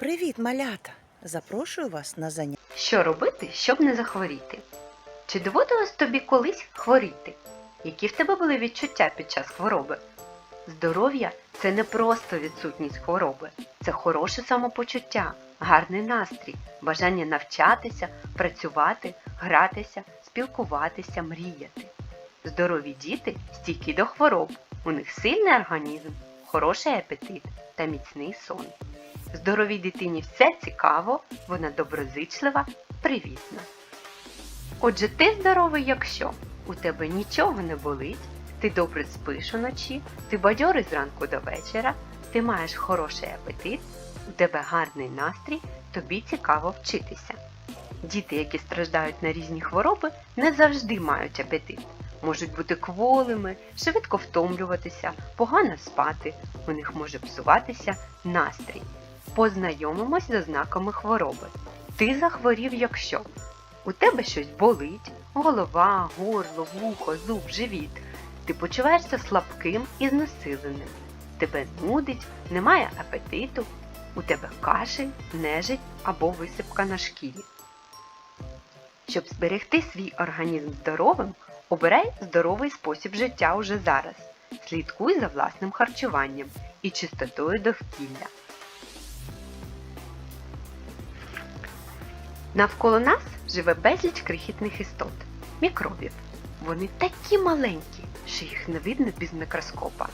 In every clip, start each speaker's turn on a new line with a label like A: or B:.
A: Привіт, малята! Запрошую вас на заняття.
B: Що робити, щоб не захворіти? Чи доводилось тобі колись хворіти? Які в тебе були відчуття під час хвороби? Здоров'я це не просто відсутність хвороби, це хороше самопочуття, гарний настрій, бажання навчатися, працювати, гратися, спілкуватися, мріяти. Здорові діти стійкі до хвороб, у них сильний організм, хороший апетит та міцний сон. Здоровій дитині все цікаво, вона доброзичлива, привітна. Отже, ти здоровий, якщо у тебе нічого не болить, ти добре спиш уночі, ти бадьорий зранку до вечора, ти маєш хороший апетит, у тебе гарний настрій, тобі цікаво вчитися. Діти, які страждають на різні хвороби, не завжди мають апетит. Можуть бути кволими, швидко втомлюватися, погано спати, у них може псуватися настрій. Познайомимось з ознаками хвороби. Ти захворів, якщо у тебе щось болить, голова, горло, вухо, зуб, живіт. Ти почуваєшся слабким і знесиленим. Тебе нудить, немає апетиту, у тебе кашель, нежить або висипка на шкірі. Щоб зберегти свій організм здоровим, обирай здоровий спосіб життя уже зараз. Слідкуй за власним харчуванням і чистотою довкілля. Навколо нас живе безліч крихітних істот мікробів. Вони такі маленькі, що їх не видно без мікроскопа.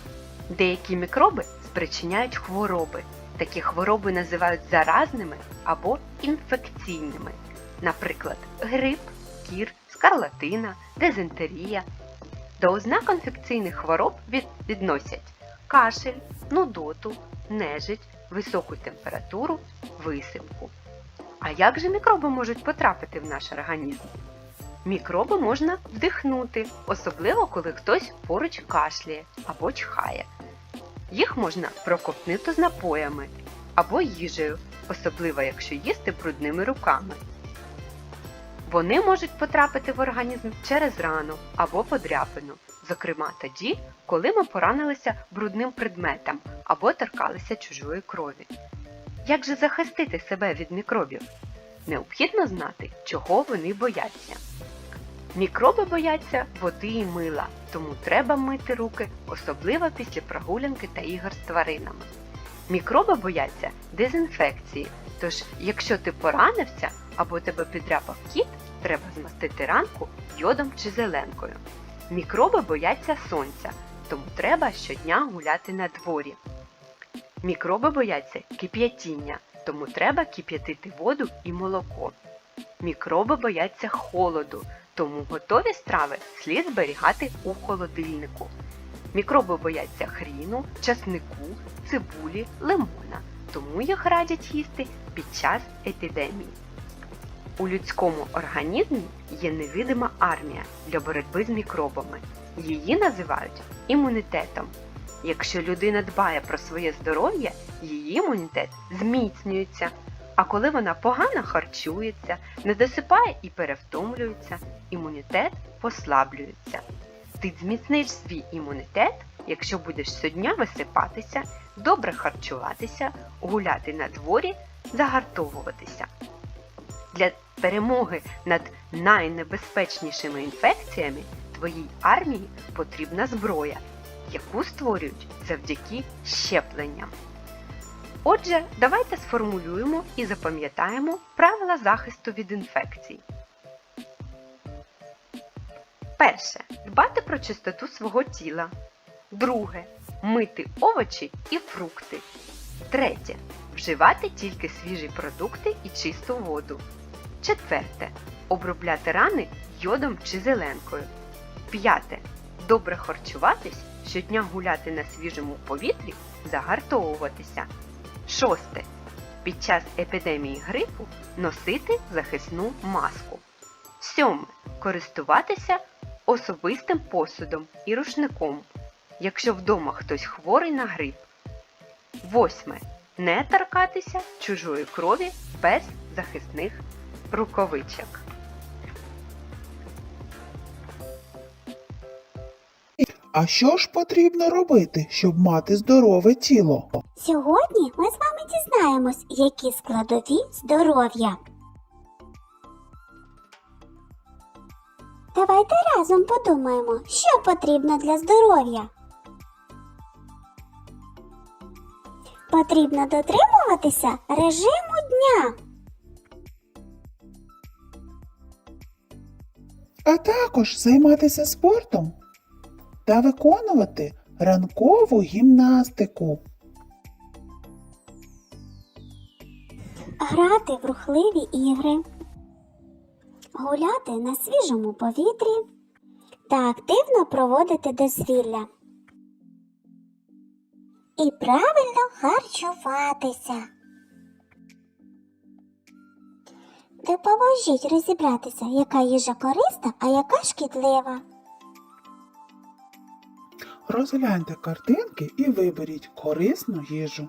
B: Деякі мікроби спричиняють хвороби. Такі хвороби називають заразними або інфекційними, наприклад, грип, кір, скарлатина, дизентерія. До ознак інфекційних хвороб відносять кашель, нудоту, нежить, високу температуру, висипку. А як же мікроби можуть потрапити в наш організм? Мікроби можна вдихнути, особливо коли хтось поруч кашляє або чхає. Їх можна проковтнути з напоями або їжею, особливо якщо їсти брудними руками. Вони можуть потрапити в організм через рану або подряпину, зокрема тоді, коли ми поранилися брудним предметом або торкалися чужої крові. Як же захистити себе від мікробів? Необхідно знати, чого вони бояться. Мікроби бояться води і мила, тому треба мити руки, особливо після прогулянки та ігор з тваринами. Мікроби бояться дезінфекції, тож якщо ти поранився або тебе підряпав кіт, треба змастити ранку йодом чи зеленкою. Мікроби бояться сонця, тому треба щодня гуляти на дворі. Мікроби бояться кип'ятіння, тому треба кип'ятити воду і молоко. Мікроби бояться холоду, тому готові страви слід зберігати у холодильнику. Мікроби бояться хріну, часнику, цибулі, лимона, тому їх радять їсти під час епідемії. У людському організмі є невидима армія для боротьби з мікробами. Її називають імунітетом. Якщо людина дбає про своє здоров'я, її імунітет зміцнюється. А коли вона погано харчується, не досипає і перевтомлюється, імунітет послаблюється. Ти зміцниш свій імунітет, якщо будеш щодня висипатися, добре харчуватися, гуляти на дворі, загартовуватися. Для перемоги над найнебезпечнішими інфекціями твоїй армії потрібна зброя, яку створюють завдяки щепленням. Отже, давайте сформулюємо і запам'ятаємо правила захисту від інфекцій. Перше. Дбати про чистоту свого тіла. Друге. Мити овочі і фрукти. Третє. Вживати тільки свіжі продукти і чисту воду. Четверте. Обробляти рани йодом чи зеленкою. П'яте. Добре харчуватись, щодня гуляти на свіжому повітрі, загартовуватися. Шосте. Під час епідемії грипу носити захисну маску. Сьоме. Користуватися особистим посудом і рушником, якщо вдома хтось хворий на грип. Восьме. Не торкатися чужої крові без захисних рукавичок.
C: А що ж потрібно робити, щоб мати здорове тіло?
D: Сьогодні ми з вами дізнаємось, які складові здоров'я. Давайте разом подумаємо, що потрібно для здоров'я. Потрібно дотримуватися режиму дня.
C: А також займатися спортом та виконувати ранкову гімнастику.
D: грати в рухливі ігри, гуляти на свіжому повітрі та активно проводити дозвілля. І правильно харчуватися. Допоможіть розібратися, яка їжа корисна, а яка шкідлива.
C: Розгляньте картинки і виберіть корисну їжу.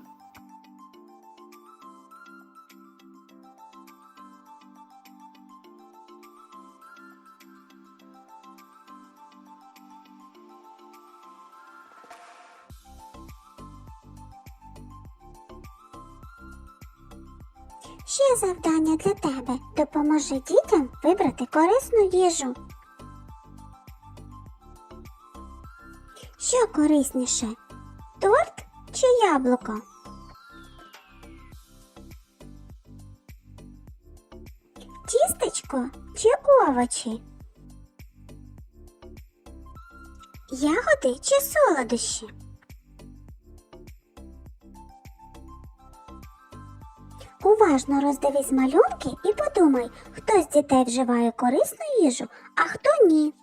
D: Ще завдання для тебе. Допоможи дітям вибрати корисну їжу. Що корисніше? Торт чи яблуко? Тістечко чи овочі? Ягоди чи солодощі? Уважно роздивись малюнки і подумай, хто з дітей вживає корисну їжу, а хто ні.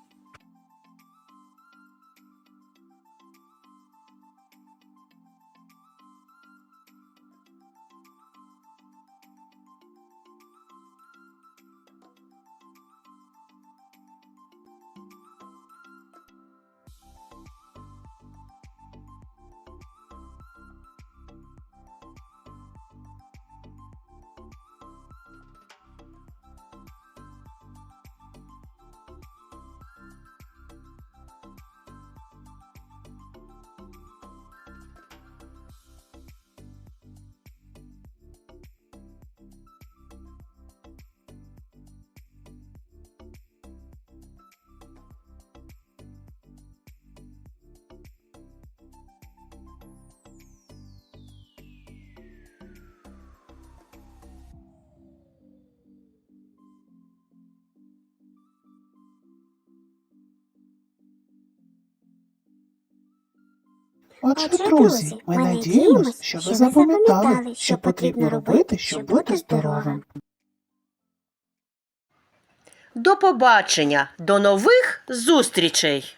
C: Отже, друзі, ми надіємось, що ви запам'ятали, що потрібно робити, щоб бути здоровим.
A: До побачення, до нових зустрічей!